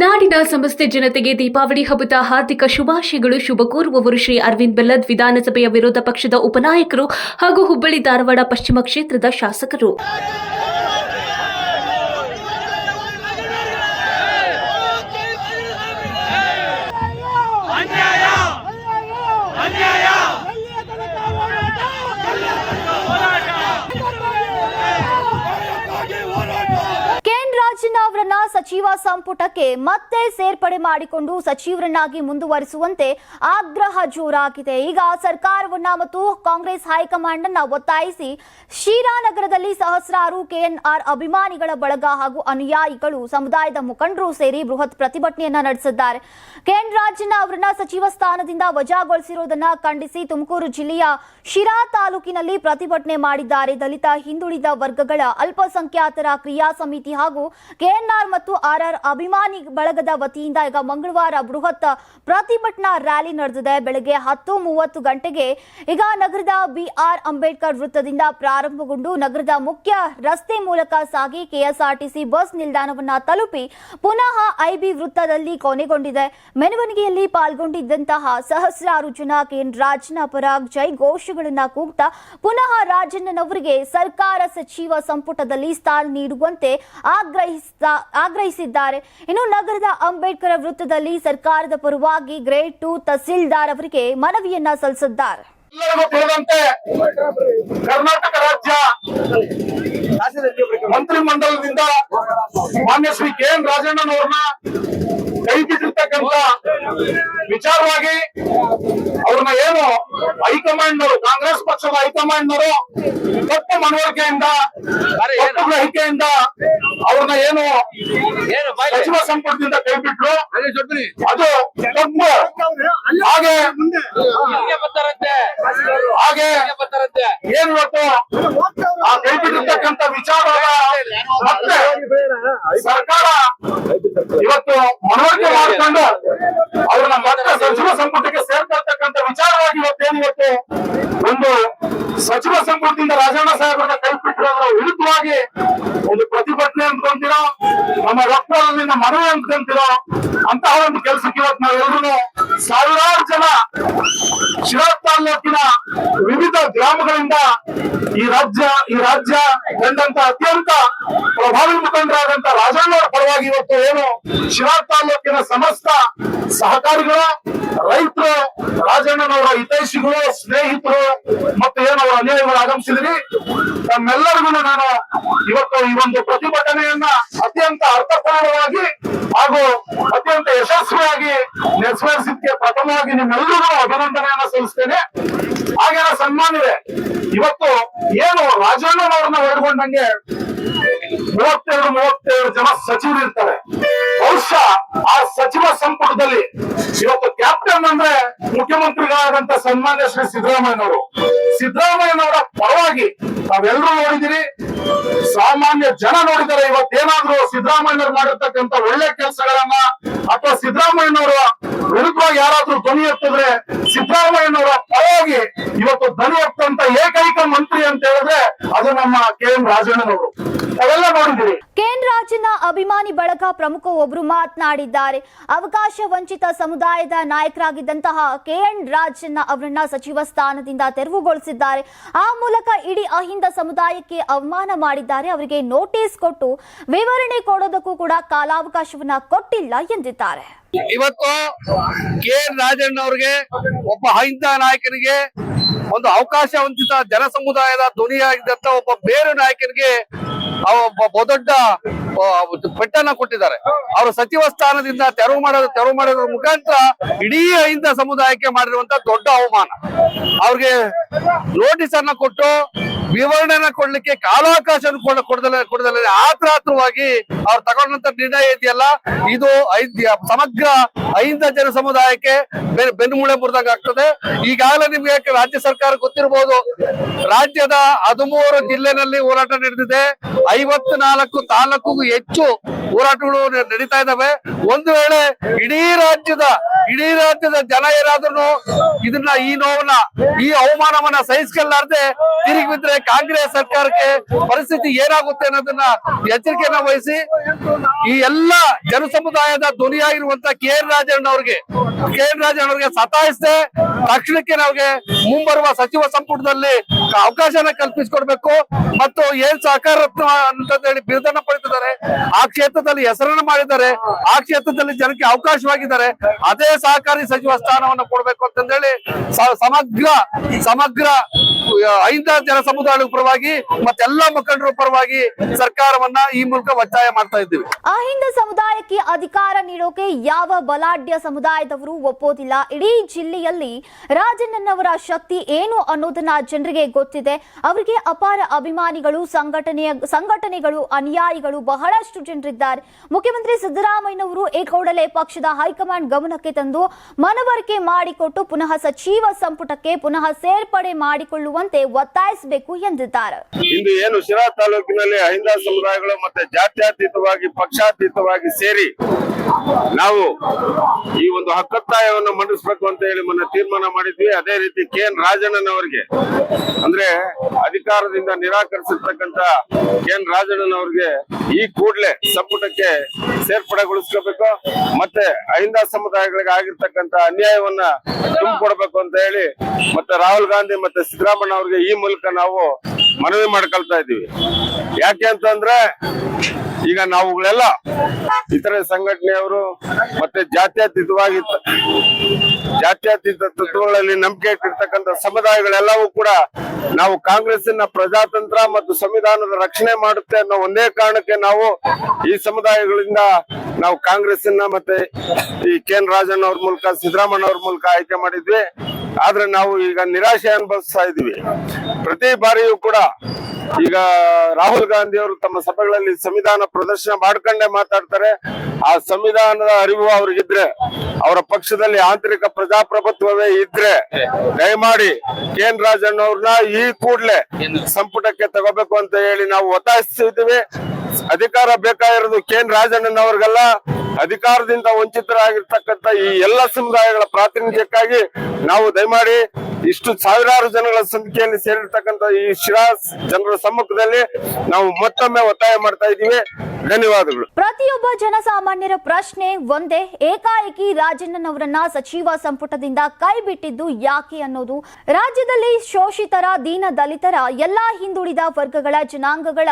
ನಾಡಿನ ಸಮಸ್ತ ಜನತೆಗೆ ದೀಪಾವಳಿ ಹಬ್ಬದ ಹಾರ್ದಿಕ ಶುಭಾಶಯಗಳು. ಶುಭ ಕೋರುವವರು ಶ್ರೀ ಅರವಿಂದ್ ಬೆಲ್ಲದ್ ವಿಧಾನಸಭೆಯ ವಿರೋಧ ಪಕ್ಷದ ಉಪನಾಯಕರು ಹಾಗೂ ಹುಬ್ಬಳ್ಳಿ ಧಾರವಾಡ ಪಶ್ಚಿಮ ಕ್ಷೇತ್ರದ ಶಾಸಕರು ಅನ್ಯಾಯ ಅನ್ಯಾಯ ಕೆಎನ್ ರಾಜಣ್ಣ ಅವರನ್ನ ಸಚಿವ ಸಂಪುಟಕ್ಕೆ ಮತ್ತೆ ಸೇರ್ಪಡೆ ಮಾಡಿಕೊಂಡು ಸಚಿವರನ್ನಾಗಿ ಮುಂದುವರಿಸುವಂತೆ ಆಗ್ರಹ ಜೋರಾಗಿದೆ. ಈಗ ಸರ್ಕಾರವನ್ನ ಮತ್ತು ಕಾಂಗ್ರೆಸ್ ಹೈಕಮಾಂಡ್ ಅನ್ನ ಒತ್ತಾಯಿಸಿ ಶಿರಾನಗರದಲ್ಲಿ ಸಹಸ್ರಾರು ಕೆಎನ್ಆರ್ ಅಭಿಮಾನಿಗಳ ಬಳಗ ಹಾಗೂ ಅನುಯಾಯಿಗಳು ಸಮುದಾಯದ ಮುಖಂಡರು ಸೇರಿ ಬೃಹತ್ ಪ್ರತಿಭಟನೆಯನ್ನ ನಡೆಸಿದ್ದಾರೆ. ಕೆಎನ್ ರಾಜಣ್ಣ ಅವರನ್ನ ಸಚಿವ ಸ್ಥಾನದಿಂದ ವಜಾಗೊಳಿಸಿರುವುದನ್ನ ಖಂಡಿಸಿ ತುಮಕೂರು ಜಿಲ್ಲೆಯ ಶಿರಾ ತಾಲೂಕಿನಲ್ಲಿ ಪ್ರತಿಭಟನೆ ಮಾಡಿದ್ದಾರೆ. ದಲಿತ ಹಿಂದುಳಿದ ವರ್ಗಗಳ ಅಲ್ಪಸಂಖ್ಯಾತರ ಕ್ರಿಯಾ ಸಮಿತಿ ಹಾಗೂ ಕೆಎನ್ಆರ್ ಮತ್ತು ಆರ್ಆರ್ ಅಭಿಮಾನಿ ಬಳಗದ ವತಿಯಿಂದ ಈಗ ಮಂಗಳವಾರ ಬೃಹತ್ ಪ್ರತಿಭಟನಾ ರ್ಯಾಲಿ ನಡೆದಿದೆ. ಬೆಳಗ್ಗೆ ಹತ್ತು ಮೂವತ್ತು ಗಂಟೆಗೆ ಈಗ ನಗರದ ಬಿಆರ್ ಅಂಬೇಡ್ಕರ್ ವೃತ್ತದಿಂದ ಪ್ರಾರಂಭಗೊಂಡು ನಗರದ ಮುಖ್ಯ ರಸ್ತೆ ಮೂಲಕ ಸಾಗಿ ಕೆಎಸ್ಆರ್ಟಿಸಿ ಬಸ್ ನಿಲ್ದಾಣವನ್ನ ತಲುಪಿ ಪುನಃ ಐಬಿ ವೃತ್ತದಲ್ಲಿ ಕೊನೆಗೊಂಡಿದೆ. ಮೆರವಣಿಗೆಯಲ್ಲಿ ಪಾಲ್ಗೊಂಡಿದ್ದಂತಹ ಸಹಸ್ರಾರು ಜನ ಕೆಎನ್ ರಾಜನ ಪರ ಜೈ ಘೋಷಗಳನ್ನ ಕೂಗ್ತಾ ಪುನಃ ರಾಜಣ್ಣನವರಿಗೆ ಸರ್ಕಾರ ಸಚಿವ ಸಂಪುಟದಲ್ಲಿ ಸ್ಥಾನ ನೀಡುವಂತೆ ಆಗ್ರಹಿಸ್ತಾ ಆಗ್ರಹಿಸಿದ್ದಾರೆ. ಇನ್ನು ನಗರದ ಅಂಬೇಡ್ಕರ್ ವೃತ್ತದಲ್ಲಿ ಸರ್ಕಾರದ ಪರವಾಗಿ ಗ್ರೇಡ್ ಟು ತಹಸೀಲ್ದಾರ್ ಅವರಿಗೆ ಮನವಿಯನ್ನ ಸಲ್ಲಿಸಿದ್ದಾರೆ. ಕರ್ನಾಟಕ ರಾಜ್ಯ ಮಂತ್ರಿಮಂಡಲದಿಂದ ಮಾನ್ಯ ಶ್ರೀ ಕೆ ಎನ್ ರಾಜಣ್ಣನವ್ರನ್ನ ಕೈ ಬಿಟ್ಟಿರ್ತಕ್ಕಂತ ವಿಚಾರವಾಗಿ ಅವ್ರನ್ನ ಏನು ಹೈಕಮಾಂಡ್ ನವರು ಕಾಂಗ್ರೆಸ್ ಪಕ್ಷದ ಹೈಕಮಾಂಡ್ ನವರು ತಪ್ಪು ಮನವರಿಕೆಯಿಂದ ತಪ್ಪು ಗ್ರಹಿಕೆಯಿಂದ ಅವ್ರನ್ನ ಏನು ಸಚಿವ ಸಂಪುಟದಿಂದ ಕೈ ಬಿಟ್ರು ಅದು ತಪ್ಪು. ಹಾಗೆ ಹಾಗೆ ಏನ್ ಇವತ್ತು ಆ ಕೈ ಬಿಟ್ಟಿರ್ತಕ್ಕಂಥ ವಿಚಾರವಾದ ಮತ್ತೆ ಸರ್ಕಾರ. ಇವತ್ತು ಮನವರಿಕೆ ಮಾಡಿಕೊಂಡು ಅವ್ರನ್ನ ಮತ್ತೆ ಸಚಿವ ಸಂಪುಟಕ್ಕೆ ವಿಚಾರವಾಗಿ ಇವತ್ತೇನು ಇವತ್ತು ಒಂದು ಸಚಿವ ಸಂಪುಟದಿಂದ ರಾಜಣ್ಣ ಸಾಹೇಬರನ್ನ ಕೈ ಬಿಟ್ಟಿರೋದ್ರ ವಿರುದ್ಧವಾಗಿ ಒಂದು ಪ್ರತಿಭಟನೆ ಅಂದ್ಕೊಂತೀರೋ, ನಮ್ಮ ರಕ್ತದಲ್ಲಿನ ಮನವಿ ಅಂದ್ಕೊಂತೀರೋ ಅಂತಹ ಒಂದು ಕೆಲಸಕ್ಕೆ ಇವತ್ತು ನಾವೆಲ್ಲರೂ ಸಾವಿರಾರು ಜನ ಶಿರಾ ತಾಲೂಕಿನ ವಿವಿಧ ಗ್ರಾಮಗಳಿಂದ ಈ ರಾಜ್ಯ ಈ ರಾಜ್ಯ ಎಂದಂತ ಅತ್ಯಂತ ಪ್ರಭಾವಿ ಮುಖಂಡರಾದಂತ ರಾಜಣ್ಣವರ ಪರವಾಗಿ ಇವತ್ತು ಏನು ಶಿರಾ ತಾಲೂಕಿನ ಸಮಸ್ತ ಸಹಕಾರಿಗಳು ರೈತರು ರಾಜಣ್ಣನವರ ಹಿತೈಷಿಗಳು ಸ್ನೇಹಿತರು ಮತ್ತು ಏನು ಅವರ ಅನುಯಾಯಿಗಳು ಆಗಮಿಸಿದ್ರಿ ತಮ್ಮೆಲ್ಲರಿಗೂ ನಾನು ಇವತ್ತು ಈ ಒಂದು ಪ್ರತಿಭಟನೆಯನ್ನ ಅತ್ಯಂತ ಅರ್ಥಪೂರ್ಣವಾಗಿ ಹಾಗೂ ಅತ್ಯಂತ ಯಶಸ್ವಿಯಾಗಿ ನೆರವೇರಿಸಿದ್ದಕ್ಕೆ ಪ್ರಥಮವಾಗಿ ನಿಮ್ಮೆಲ್ಲರಿಗೂ ಅಭಿನಂದನೆಯನ್ನ ಸಲ್ಲಿಸ್ತೇನೆ. ಹಾಗೆ ಸನ್ಮಾನಿದೆ ಇವತ್ತು ಏನು ರಾಜಣ್ಣನವ್ರನ್ನ ಹೇಳ್ಕೊಂಡಂಗೆ ಮೂವತ್ತೆರಡು ಮೂವತ್ತೆರಡು ಜನ ಸಚಿವರು ಇರ್ತಾರೆ ಬಹುಶಃ ಆ ಸಚಿವ ಸಂಪುಟದಲ್ಲಿ ಇವತ್ತು ಕ್ಯಾಪ್ಟನ್ ಅಂದ್ರೆ ಮುಖ್ಯಮಂತ್ರಿಗಳಾದಂತ ಸನ್ಮಾನ್ಯ ಶ್ರೀ ಸಿದ್ದರಾಮಯ್ಯನವರು. ಸಿದ್ದರಾಮಯ್ಯನವರ ಪರವಾಗಿ ನಾವೆಲ್ಲರೂ ನೋಡಿದಿರಿ ಸಾಮಾನ್ಯ ಜನ ನೋಡಿದರೆ ಇವತ್ತೇನಾದ್ರೂ ಸಿದ್ದರಾಮಯ್ಯನವರು ಮಾಡಿರ್ತಕ್ಕಂತ ಒಳ್ಳೆ ಕೆಲಸಗಳನ್ನ ಅಥವಾ ಸಿದ್ದರಾಮಯ್ಯನವರ ವಿರುದ್ಧವಾಗಿ ಯಾರಾದ್ರೂ ಧ್ವನಿ ಎತ್ತಿದ್ರೆ ಸಿದ್ದರಾಮಯ್ಯನವರ ಪರವಾಗಿ ಇವತ್ತು ಧ್ವನಿ ಎತ್ತಂತ ಏಕೈಕ ಮಂತ್ರಿ ಅಂತ ಹೇಳಿದ್ರೆ ಅದು ನಮ್ಮ ಕೆ ಎಂ ರಾಜಣ್ಣನವರು. ಅವೆಲ್ಲ ನೋಡಿದಿರಿ ಕೆಎನ್ ರಾಜನ ಅಭಿಮಾನಿ ಬಳಗ ಪ್ರಮುಖ ಒಬ್ರು ಮಾತನಾಡಿದ್ದಾರೆ. ಅವಕಾಶ ವಂಚಿತ ಸಮುದಾಯದ ನಾಯಕರಾಗಿದ್ದಂತಹ ಕೆಎನ್ ರಾಜನ್ನ ಅವರನ್ನ ಸಚಿವ ಸ್ಥಾನದಿಂದ ತೆರವುಗೊಳಿಸಿದ್ದಾರೆ. ಆ ಮೂಲಕ ಇಡೀ ಅಹಿಂದ ಸಮುದಾಯಕ್ಕೆ ಅವಮಾನ ಮಾಡಿದ್ದಾರೆ. ಅವರಿಗೆ ನೋಟಿಸ್ ಕೊಟ್ಟು ವಿವರಣೆ ಕೊಡೋದಕ್ಕೂ ಕೂಡ ಕಾಲಾವಕಾಶವನ್ನ ಕೊಟ್ಟಿಲ್ಲ ಎಂದಿದ್ದಾರೆ. ಇವತ್ತು ಕೆ ಎನ್ ರಾಜಣ್ಣ ಅವ್ರಿಗೆ ಒಬ್ಬ ಅಹಿಂದ ನಾಯಕನಿಗೆ ಒಂದು ಅವಕಾಶ ವಂಚಿತ ಜನ ಸಮುದಾಯದ ಧ್ವನಿಯಾಗಿದ್ದಂತ ಒಬ್ಬ ಬೇರು ನಾಯಕನಿಗೆ ಬಹುದೊಡ್ಡ ಪೆಟ್ಟನ್ನ ಕೊಟ್ಟಿದ್ದಾರೆ. ಅವರು ಸಚಿವ ಸ್ಥಾನದಿಂದ ತೆರವು ಮಾಡೋದು ತೆರವು ಮಾಡೋದ್ರ ಮುಖಾಂತರ ಇಡೀ ಅಹಿಂದ ಸಮುದಾಯಕ್ಕೆ ಮಾಡಿರುವಂತ ದೊಡ್ಡ ಅವಮಾನ. ಅವ್ರಿಗೆ ನೋಟಿಸ್ ಅನ್ನ ಕೊಟ್ಟು ವಿವರಣೆನ ಕೊಡ್ಲಿಕ್ಕೆ ಕಾಲಾವಕಾಶ ಕೊಡ ಕೊಡದಲ್ಲ ಕೊಡದಲ್ಲ ಆತ್ರಾತ್ರವಾಗಿ ಅವ್ರು ತಗೊಂಡಂತ ನಿರ್ಣಯ ಇದೆಯಲ್ಲ, ಇದು ಸಮಗ್ರ ಅಹಿಂದ ಜನ ಸಮುದಾಯಕ್ಕೆ ಬೆನ್ನುಮೂಳೆ ಮುರಿದಂಗ ಆಗ್ತದೆ. ಈಗಾಗಲೇ ನಿಮ್ಗೆ ರಾಜ್ಯ ಸರ್ಕಾರ ಗೊತ್ತಿರಬಹುದು ರಾಜ್ಯದ ಹದಿಮೂರು ಜಿಲ್ಲೆನಲ್ಲಿ ಹೋರಾಟ ನಡೆದಿದೆ. ಐವತ್ನಾಲ್ಕು ತಾಲೂಕಿಗೂ ಹೆಚ್ಚು ಹೋರಾಟಗಳು ನಡೀತಾ ಇದಾವೆ. ಒಂದು ವೇಳೆ ಇಡೀ ರಾಜ್ಯದ ಇಡೀ ರಾಜ್ಯದ ಜನ ಏನಾದ್ರೂ ಇದನ್ನ ಈ ನೋವನ್ನ, ಈ ಅವಮಾನವನ್ನ ಸಹಿಸ್ಕೊಳ್ಳಾರ್ದೆ ತಿರುಗಿ ಬಿದ್ರೆ ಕಾಂಗ್ರೆಸ್ ಸರ್ಕಾರಕ್ಕೆ ಪರಿಸ್ಥಿತಿ ಏನಾಗುತ್ತೆ ಅನ್ನೋದನ್ನ ಎಚ್ಚರಿಕೆಯನ್ನ ವಹಿಸಿ, ಈ ಎಲ್ಲ ಜನ ಸಮುದಾಯದ ಧ್ವನಿಯಾಗಿರುವಂತ ಕೆ ಎನ್ ರಾಜಣ್ಣ ಅವ್ರಿಗೆ, ಕೆ ಎನ್ ರಾಜಣ್ಣ ಅವ್ರಿಗೆ ಸತಾಯಿಸದೆ ತಕ್ಷಣಕ್ಕೆ ನಮಗೆ ಮುಂಬರುವ ಸಚಿವ ಸಂಪುಟದಲ್ಲಿ ಅವಕಾಶನ ಕಲ್ಪಿಸಿಕೊಡ್ಬೇಕು. ಮತ್ತು ಏನ್ ಸಹಕಾರತ್ನ ಅಂತ ಹೇಳಿ ಬಿರುದನ್ನ ಪಡೆದಿದ್ದಾರೆ ಆ ಕ್ಷೇತ್ರದಲ್ಲಿ ಹೆಸರನ್ನ ಮಾಡಿದ್ದಾರೆ. ಆ ಕ್ಷೇತ್ರದಲ್ಲಿ ಜನಕ್ಕೆ ಅವಕಾಶವಾಗಿದ್ದಾರೆ. ಅದೇ ಸಹಕಾರಿ ಸಚಿವ ಸ್ಥಾನವನ್ನು ಕೊಡಬೇಕು ಅಂತಂದೇಳಿ ಸಮಗ್ರ ಸಮಗ್ರ ಐದ ಜನ ಸಮುದಾಯದ ಪರವಾಗಿ ಮತ್ತೆಲ್ಲ ಮುಖಂಡರ ಪರವಾಗಿ ಸರ್ಕಾರವನ್ನ ಈ ಮೂಲಕ ಒತ್ತಾಯ ಮಾಡ್ತಾ ಇದ್ದೀವಿ. ಅಹಿಂದ ಸಮುದಾಯಕ್ಕೆ ಅಧಿಕಾರ ನೀಡೋಕೆ ಯಾವ ಬಲಾಢ್ಯ ಸಮುದಾಯದವರು ಒಪ್ಪೋದಿಲ್ಲ. ಇಡೀ ಜಿಲ್ಲೆಯಲ್ಲಿ ರಾಜಣ್ಣನವರ ಶಕ್ತಿ ಏನು ಅನ್ನೋದನ್ನ ಜನರಿಗೆ ಗೊತ್ತಿದೆ. ಅವರಿಗೆ ಅಪಾರ ಅಭಿಮಾನಿಗಳು, ಸಂಘಟನೆಯ, ಸಂಘಟನೆಗಳು, ಅನುಯಾಯಿಗಳು ಬಹಳಷ್ಟು ಜನರಿದ್ದಾರೆ. ಮುಖ್ಯಮಂತ್ರಿ ಸಿದ್ದರಾಮಯ್ಯನವರು ಈ ಕೂಡಲೇ ಪಕ್ಷದ ಹೈಕಮಾಂಡ್ ಗಮನಕ್ಕೆ ತಂದು ಮನವರಿಕೆ ಮಾಡಿಕೊಟ್ಟು ಪುನಃ ಸಚಿವ ಸಂಪುಟಕ್ಕೆ ಪುನಃ ಸೇರ್ಪಡೆ ಮಾಡಿಕೊಳ್ಳುವಂತೆ ಒತ್ತಾಯಿಸಬೇಕು ಎಂದಿದ್ದಾರೆ. ಇಂದು ಏನು ಶಿರಾ ತಾಲೂಕಿನಲ್ಲಿ ಅಹಿಂದ ಸಮುದಾಯಗಳು ಮತ್ತೆ ಜಾತ್ಯತೀತವಾಗಿ ಪಕ್ಷಾತೀತವಾಗಿ ಸೇರಿ ನಾವು ಈ ಒಂದು ಹಕ್ಕತ್ತಾಯವನ್ನು ಮಂಡಿಸಬೇಕು ಅಂತ ಹೇಳಿ ಮೊನ್ನೆ ತೀರ್ಮಾನ ಮಾಡಿದ್ವಿ. ಅದೇ ರೀತಿ ಕೆ ಎನ್ ರಾಜಣ್ಣನವರಿಗೆ, ಅಂದ್ರೆ ಅಧಿಕಾರದಿಂದ ನಿರಾಕರಿಸಿರ್ತಕ್ಕಂತ ಕೆ ಎನ್ ರಾಜಣ್ಣನವರಿಗೆ ಈ ಕೂಡಲೇ ಸಂಪುಟಕ್ಕೆ ಸೇರ್ಪಡೆಗೊಳಿಸ್ಕೋಬೇಕು. ಮತ್ತೆ ಅಹಿಂದ ಸಮುದಾಯಗಳಿಗೆ ಆಗಿರ್ತಕ್ಕಂತ ಅನ್ಯಾಯವನ್ನ ತುಂಬಿಕೊಡ್ಬೇಕು ಅಂತ ಹೇಳಿ ಮತ್ತೆ ರಾಹುಲ್ ಗಾಂಧಿ ಮತ್ತೆ ಸಿದ್ದರಾಮಯ್ಯ ಅವರಿಗೆ ಈ ಮೂಲಕ ನಾವು ಮನವಿ ಮಾಡ್ಕೊಳ್ತಾ ಇದೀವಿ ಯಾಕೆ ಅಂತಂದ್ರೆ ಈಗ ನಾವುಗಳೆಲ್ಲ ಇತರೆ ಸಂಘಟನೆಯವರು ಮತ್ತೆ ಜಾತ್ಯತೀತವಾಗಿ ಜಾತ್ಯತೀತ ತತ್ವಗಳಲ್ಲಿ ನಂಬಿಕೆ ಇಟ್ಟಿರ್ತಕ್ಕಂಥ ಸಮುದಾಯಗಳೆಲ್ಲವೂ ಕೂಡ ನಾವು ಕಾಂಗ್ರೆಸ್ಸಿನ ಪ್ರಜಾತಂತ್ರ ಮತ್ತು ಸಂವಿಧಾನದ ರಕ್ಷಣೆ ಮಾಡುತ್ತೆ ಅನ್ನೋ ಒಂದೇ ಕಾರಣಕ್ಕೆ ನಾವು ಈ ಸಮುದಾಯಗಳಿಂದ ನಾವು ಕಾಂಗ್ರೆಸ್ಸಿನ ಮತ್ತೆ ಈ ಕೆ ಎನ್ ರಾಜಣ್ಣ ಅವ್ರ ಮೂಲಕ, ಸಿದ್ದರಾಮಯ್ಯ ಅವ್ರ ಮೂಲಕ ಆಯ್ಕೆ ಮಾಡಿದ್ವಿ. ಆದ್ರೆ ನಾವು ಈಗ ನಿರಾಶೆ ಅನುಭವಿಸ್ತಾ ಇದೀವಿ ಪ್ರತಿ ಬಾರಿಯೂ ಕೂಡ ಈಗ ರಾಹುಲ್ ಗಾಂಧಿ ಅವರು ತಮ್ಮ ಸಭೆಗಳಲ್ಲಿ ಸಂವಿಧಾನ ಪ್ರದರ್ಶನ ಮಾಡ್ಕೊಂಡೇ ಮಾತಾಡ್ತಾರೆ. ಆ ಸಂವಿಧಾನದ ಅರಿವು ಅವ್ರಿಗಿದ್ರೆ, ಅವರ ಪಕ್ಷದಲ್ಲಿ ಆಂತರಿಕ ಪ್ರಜಾಪ್ರಭುತ್ವವೇ ಇದ್ರೆ ದಯಮಾಡಿ ಕೆ ಎನ್ ರಾಜಣ್ಣ ಅವ್ರನ್ನ ಈ ಕೂಡ್ಲೆ ಸಂಪುಟಕ್ಕೆ ತಗೋಬೇಕು ಅಂತ ಹೇಳಿ ನಾವು ಒತ್ತಾಯಿಸ್ತಿದ್ದೀವಿ ಅಧಿಕಾರ ಬೇಕಾಗಿರೋದು ಕೆ ಎನ್ ರಾಜಣ್ಣನವ್ರಿಗೆಲ್ಲ ಅಧಿಕಾರದಿಂದ ವಂಚಿತರಾಗಿರ್ತಕ್ಕಂಥ ಈ ಎಲ್ಲ ಸಮುದಾಯಗಳ ಪ್ರಾತಿನಿಧ್ಯಕ್ಕಾಗಿ ನಾವು ದಯಮಾಡಿ ಇಷ್ಟು ಸಾವಿರಾರು ಜನಗಳ ಸಂಖ್ಯೆಯಲ್ಲಿ ಸೇರಿರ್ತಕ್ಕಂಥ ಈ ಶಿರಾ ಜನರ ಸಮ್ಮುಖದಲ್ಲಿ ನಾವು ಮತ್ತೊಮ್ಮೆ ಒತ್ತಾಯ ಮಾಡ್ತಾ ಇದ್ದೀವಿ. ಧನ್ಯವಾದಗಳು. ಪ್ರತಿಯೊಬ್ಬ ಜನಸಾಮಾನ್ಯರ ಪ್ರಶ್ನೆ ಒಂದೇ. ಏಕಾಏಕಿ ರಾಜಣ್ಣನವರನ್ನ ಸಚಿವ ಸಂಪುಟದಿಂದ ಕೈ ಬಿಟ್ಟಿದ್ದು ಯಾಕೆ ಅನ್ನೋದು. ರಾಜ್ಯದಲ್ಲಿ ಶೋಷಿತರ, ದೀನ ದಲಿತರ, ಎಲ್ಲಾ ಹಿಂದುಳಿದ ವರ್ಗಗಳ ಜನಾಂಗಗಳ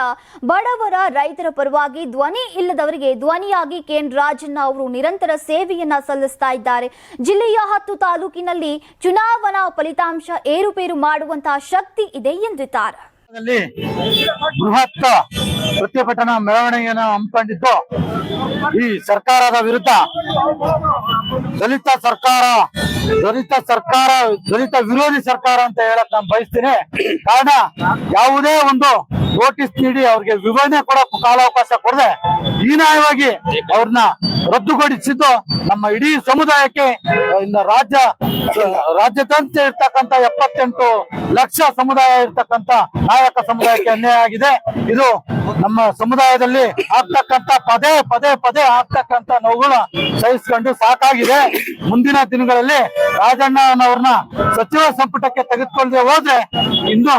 ಬಡವರ ರೈತರ ಪರವಾಗಿ ಧ್ವನಿ ಇಲ್ಲದವರಿಗೆ ಧ್ವನಿಯಾಗಿ ಕೆಎನ್ ರಾಜಣ್ಣ ಅವರು ನಿರಂತರ ಸೇವೆಯನ್ನ ಸಲ್ಲಿಸ್ತಾ ಇದ್ದಾರೆ. ಜಿಲ್ಲೆಯ ಹತ್ತು ತಾಲೂಕಿನಲ್ಲಿ ಚುನಾವಣಾ ಫಲಿತಾಂಶ ಏರುಪೇರು ಮಾಡುವಂತಹ ಶಕ್ತಿ ಇದೆ ಎಂದಿದ್ದಾರೆ. ದಲ್ಲಿ ಬೃಹತ್ ಪ್ರತಿಭಟನಾ ಮೆರವಣಿಗೆಯನ್ನು ಹಮ್ಮಿಕೊಂಡಿದ್ದು, ಈ ಸರ್ಕಾರದ ವಿರುದ್ಧ ದಲಿತ ಸರ್ಕಾರ ದಲಿತ ಸರ್ಕಾರ, ದಲಿತ ವಿರೋಧಿ ಸರ್ಕಾರ ಅಂತ ಹೇಳಕ್ ನಾನು ಬಯಸ್ತೀನಿ. ಕಾರಣ ಯಾವುದೇ ಒಂದು ನೋಟಿಸ್ ನೀಡಿ ಅವ್ರಿಗೆ ವಿವರಣೆ ಕೊಡಕ್ ಕಾಲಾವಕಾಶ ಕೊಡದೆ, ಹೀನಾಯವಾಗಿ ಅವ್ರನ್ನ ರದ್ದುಗೊಳಿಸಿದ್ದು ನಮ್ಮ ಇಡೀ ಸಮುದಾಯಕ್ಕೆ ರಾಜ್ಯ ರಾಜ್ಯದಂತೆ ಇರ್ತಕ್ಕಂಥ ಎಪ್ಪತ್ತೆಂಟು ಲಕ್ಷ ಸಮುದಾಯ ಇರ್ತಕ್ಕಂಥ ನಾಯಕ ಸಮುದಾಯಕ್ಕೆ ಅನ್ಯಾಯ ಆಗಿದೆ. ಇದು ನಮ್ಮ ಸಮುದಾಯದಲ್ಲಿ ಆಗ್ತಕ್ಕಂತ ಪದೇ ಪದೇ ಪದೇ ಆಗ್ತಕ್ಕಂತ ನೋವುಗಳು ಸಹಿಸಿಕೊಂಡು ಸಾಕಾಗಿದೆ. ಮುಂದಿನ ದಿನಗಳಲ್ಲಿ ರಾಜಣ್ಣನವ್ರನ್ನ ಸಚಿವ ಸಂಪುಟಕ್ಕೆ ತೆಗೆದುಕೊಳ್ಳದೆ ಹೋದ್ರೆ ಇನ್ನು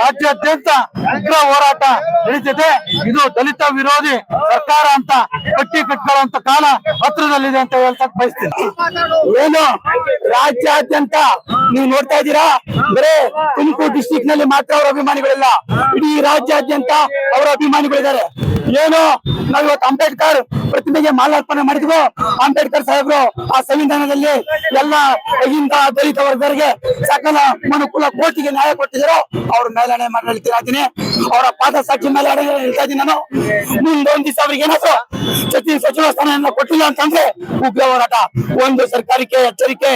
ರಾಜ್ಯಾದ್ಯಂತ ಉಗ್ರ ಹೋರಾಟ ನಡೀತಿದೆ. ಇದು ದಲಿತ ವಿರೋಧಿ ಸರ್ಕಾರ ಅಂತ ಕಟ್ಟಿ ಕಟ್ಕೊಳ್ಳುವಂತ ಕಾಲ ಹತ್ರದಲ್ಲಿದೆ ಅಂತ ಹೇಳ್ತಕ್ಕ ಬಯಸ್ತೀನಿ. ಏನು? ರಾಜ್ಯಾದ್ಯಂತ ನೀವು ನೋಡ್ತಾ ಇದ್ದೀರಾ? ಬರೇ ತುಮಕೂರು ಡಿಸ್ಟಿಕ್ನಲ್ಲಿ ಮಾತ್ರ ಅವರ ಅಭಿಮಾನಿಗಳಿಲ್ಲ ಇಡೀ ರಾಜ್ಯಾದ್ಯಂತ ಅವರ ಅಭಿಮಾನಿಗಳಿದ್ದಾರೆ. ಏನು, ನಾವು ಇವತ್ತು ಅಂಬೇಡ್ಕರ್ ಪ್ರತಿಮೆಗೆ ಮಾಲಾರ್ಪಣೆ ಮಾಡಿದ್ವು? ಅಂಬೇಡ್ಕರ್ ಸಾಹೇಬ್ರು, ಆ ಸಂವಿಧಾನದಲ್ಲಿ ಎಲ್ಲ ಅಹಿಂದ ದಲಿತ ವರ್ಗರಿಗೆ ಸಕಲ ಮನುಕುಲ ಕೋಟಿಗೆ ನ್ಯಾಯ ಕೊಟ್ಟಿದ್ರು ಅವ್ರ ಮೇಲಣೆ ಮಾಡಿ ಅವರ ಪಾದ ಸಾಕ್ಷಿ ಮೇಲೆ ಹೇಳ್ತಾ ಇದ್ದೀನಿ ನಾನು. ಮುಂದೊಂದ್ ದಿವಸ ಅವ್ರಿಗೆ ಏನಾದ್ರು ಸಚಿವ ಸಚಿವ ಸ್ಥಾನ ಕೊಟ್ಟಿಲ್ಲ ಅಂತಂದ್ರೆ ಉಗ್ರ ಹೋರಾಟ. ಒಂದು ಸರ್ಕಾರಕ್ಕೆ ಎಚ್ಚರಿಕೆ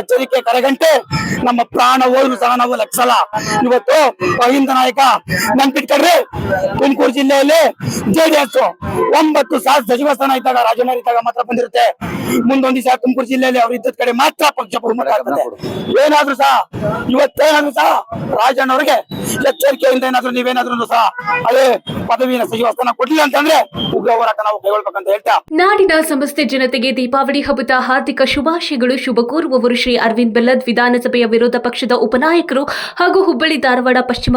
ಎಚ್ಚರಿಕೆ ಕರೆಗಂಟೆ, ನಮ್ಮ ಪ್ರಾಣ ಹೋದ್ರು ಸಹ ನಾವು ಲೆಕ್ಸಲ್ಲ ಇವತ್ತು ಅಹಿಂದ ನಾಯಕ. ನೆನ್ಪಿಟ್ಕೊಡ್ರಿ ತುಮಕೂರು ಜಿಲ್ಲೆಯಲ್ಲಿ ಜೆಡಿಎಸ್ ಒಂಬತ್ತು ಸಾವಿರ ಸಚಿವ ಸ್ಥಾನ ಇದ್ದಾಗ, ರಾಜೀನಾಮೆ ಇದ್ದಾಗ ಮಾತ್ರ ಬಂದಿರುತ್ತೆ. ಮುಂದೊಂದು ದಿವಸ ತುಮಕೂರು ಜಿಲ್ಲೆಯಲ್ಲಿ ಅವ್ರು ಇದ್ದ ಕಡೆ ಮಾತ್ರ ಪಕ್ಷ ಪ್ರಮುಖ ಏನಾದ್ರೂ ಸಹ, ಇವತ್ತೇನಾದ್ರೂ ಸಹ ರಾಜಣ್ಣವ್ರಿಗೆ ಎಚ್ಚರಿಕೆಯಿಂದ ಏನಾದ್ರೂ ನೀವೇನಾದ್ರೂ ಸಹ ಅದೇ ಪದವಿನ ಸಚಿವ ಸ್ಥಾನ ಕೊಡ್ಲಿಲ್ಲ ಅಂತಂದ್ರೆ ಉಗ್ರ ಹೋರಾಟ ನಾವು ಕೈಗೊಳ್ಬೇಕಂತ ಹೇಳ್ತಾ. ನಾಡಿನ ಸಮಸ್ತ ಜನತೆಗೆ ದೀಪಾವಳಿ ಹಬ್ಬದ ಹಾರ್ದಿಕ ಶುಭಾಶಯಗಳು. ಶುಭ ಕೋರುವವರು ಶ್ರೀ ಅರವಿಂದ್ ಬೆಲ್ಲದ್ ವಿಧಾನಸಭೆಯ ವಿರೋಧ ಪಕ್ಷದ ಉಪನಾಯಕರು ಹಾಗೂ ಹುಬ್ಬಳ್ಳಿ ಧಾರವಾಡ ಪಶ್ಚಿಮ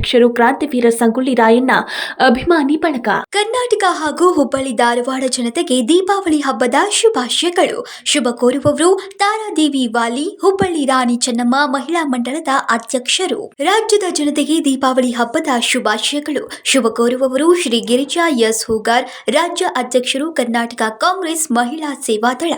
ಅಧ್ಯಕ್ಷರು ಕ್ರಾಂತಿವೀರ ಸಂಗೊಳ್ಳಿ ರಾಯಣ್ಣ ಅಭಿಮಾನಿ ಬಣಕ ಕರ್ನಾಟಕ ಹಾಗೂ ಹುಬ್ಬಳ್ಳಿ ಧಾರವಾಡ ಜನತೆಗೆ ದೀಪಾವಳಿ ಹಬ್ಬದ ಶುಭಾಶಯಗಳು. ಶುಭ ಕೋರುವವರು ತಾರಾದೇವಿ ವಾಲಿ, ಹುಬ್ಬಳ್ಳಿ ರಾಣಿ ಚೆನ್ನಮ್ಮ ಮಹಿಳಾ ಮಂಡಳದ ಅಧ್ಯಕ್ಷರು. ರಾಜ್ಯದ ಜನತೆಗೆ ದೀಪಾವಳಿ ಹಬ್ಬದ ಶುಭಾಶಯಗಳು. ಶುಭ ಕೋರುವವರು ಶ್ರೀ ಗಿರಿಜಾ ಎಸ್. ಹೂಗಾರ್, ರಾಜ್ಯ ಅಧ್ಯಕ್ಷರು ಕರ್ನಾಟಕ ಕಾಂಗ್ರೆಸ್ ಮಹಿಳಾ ಸೇವಾದಳ